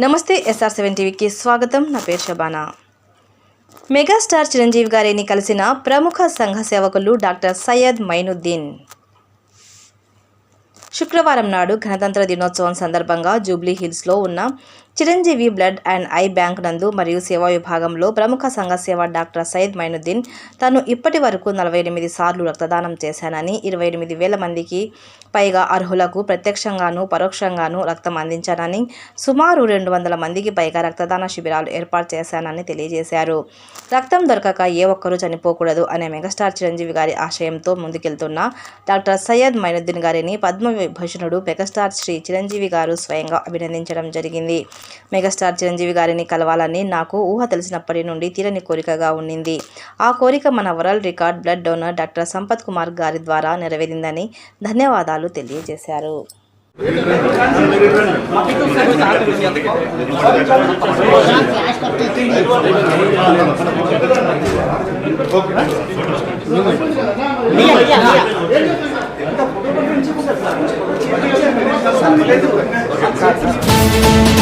నమస్తే SR seven టీవీకి స్వాగతం. నా పేరు శబానా. మెగాస్టార్ చిరంజీవి గారిని కలిసిన ప్రముఖ సంఘ సేవకులు డాక్టర్ సయ్యద్ మైనుద్దీన్. శుక్రవారం నాడు గణతంత్ర దినోత్సవం సందర్భంగా జూబ్లీ హిల్స్లో ఉన్న Chiranjeevi blood and eye bank నందు మరియు సేవా విభాగంలో ప్రముఖ సంఘ సేవ డాక్టర్ సయ్యద్ మైనుద్దీన్ తాను ఇప్పటి వరకు నలభై ఎనిమిది సార్లు రక్తదానం చేశానని ఇరవై ఎనిమిది వేల మందికి పైగా అర్హులకు ప్రత్యక్షంగాను పరోక్షంగాను రక్తం అందించానని సుమారు రెండు వందల మందికి పైగా రక్తదాన శిబిరాలు ఏర్పాటు చేశానని తెలియజేశారు. రక్తం దొరకక ఏ ఒక్కరూ చనిపోకూడదు అనే మెగాస్టార్ చిరంజీవి గారి ఆశయంతో ముందుకెళ్తున్న డాక్టర్ సయ్యద్ మైనుద్దీన్ గారిని పద్మవిభూషణుడు మెగాస్టార్ శ్రీ చిరంజీవి గారు స్వయంగా అభినందించడం జరిగింది. మెగాస్టార్ చిరంజీవి గారిని కలవాలని నాకు ఊహ తెలిసినప్పటి నుండి తీరని కోరికగా ఉండింది ఆ కోరిక మన world record blood donor doctor Sampath Kumar గారి ద్వారా నెరవేరిందని ధన్యవాదాలు తెలియజేశారు Thank you.